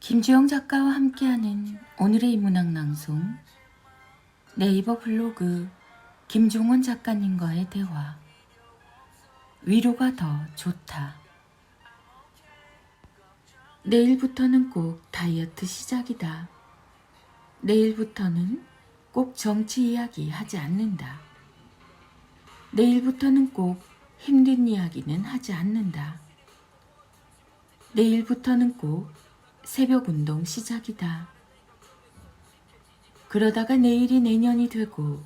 김주영 작가와 함께하는 오늘의 인문학 낭송 네이버 블로그 김종원 작가님과의 대화. 위로가 더 좋다. 내일부터는 꼭 다이어트 시작이다. 내일부터는 꼭 정치 이야기 하지 않는다. 내일부터는 꼭 힘든 이야기는 하지 않는다. 내일부터는 꼭 새벽 운동 시작이다. 그러다가 내일이 내년이 되고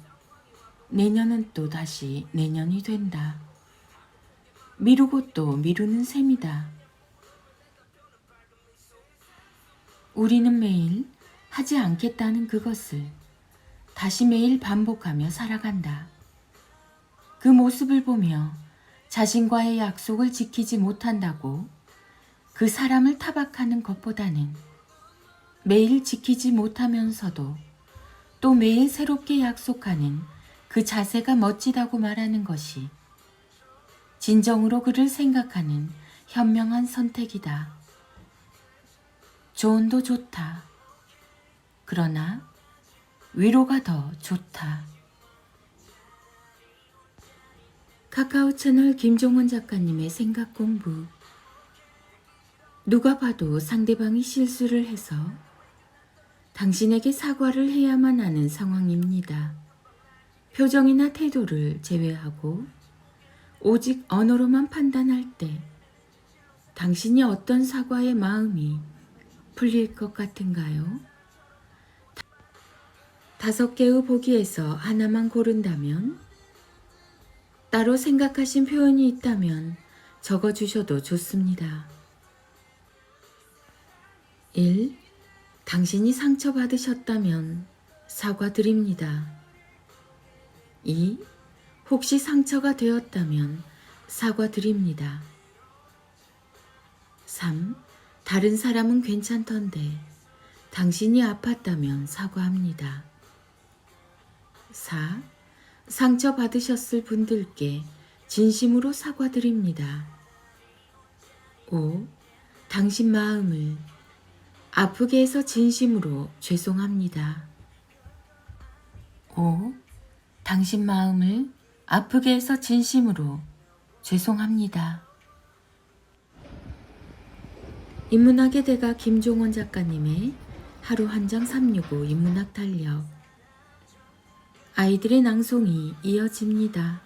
내년은 또 다시 내년이 된다. 미루고 또 미루는 셈이다. 우리는 매일 하지 않겠다는 그것을 다시 매일 반복하며 살아간다. 그 모습을 보며 자신과의 약속을 지키지 못한다고 그 사람을 타박하는 것보다는 매일 지키지 못하면서도 또 매일 새롭게 약속하는 그 자세가 멋지다고 말하는 것이 진정으로 그를 생각하는 현명한 선택이다. 조언도 좋다. 그러나 위로가 더 좋다. 카카오 채널 김종원 작가님의 생각 공부 누가 봐도 상대방이 실수를 해서 당신에게 사과를 해야만 하는 상황입니다. 표정이나 태도를 제외하고 오직 언어로만 판단할 때 당신이 어떤 사과의 마음이 풀릴 것 같은가요? 다섯 개의 보기에서 하나만 고른다면 따로 생각하신 표현이 있다면 적어주셔도 좋습니다. 1. 당신이 상처받으셨다면 사과드립니다. 2. 혹시 상처가 되었다면 사과드립니다. 3. 다른 사람은 괜찮던데 당신이 아팠다면 사과합니다. 4. 상처받으셨을 분들께 진심으로 사과드립니다. 5. 당신 마음을 아프게 해서 진심으로 죄송합니다. 5. 당신 마음을 아프게 해서 진심으로 죄송합니다. 인문학의 대가 김종원 작가님의 하루 한 장 365 인문학 달력 아이들의 낭송이 이어집니다.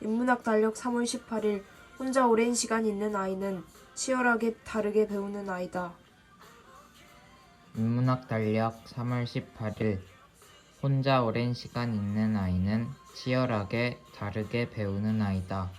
인문학 달력 3월 18일 혼자 오랜 시간 있는 아이는 치열하게 다르게 배우는 아이다. 인문학 달력 3월 18일 혼자 오랜 시간 있는 아이는 치열하게 다르게 배우는 아이다.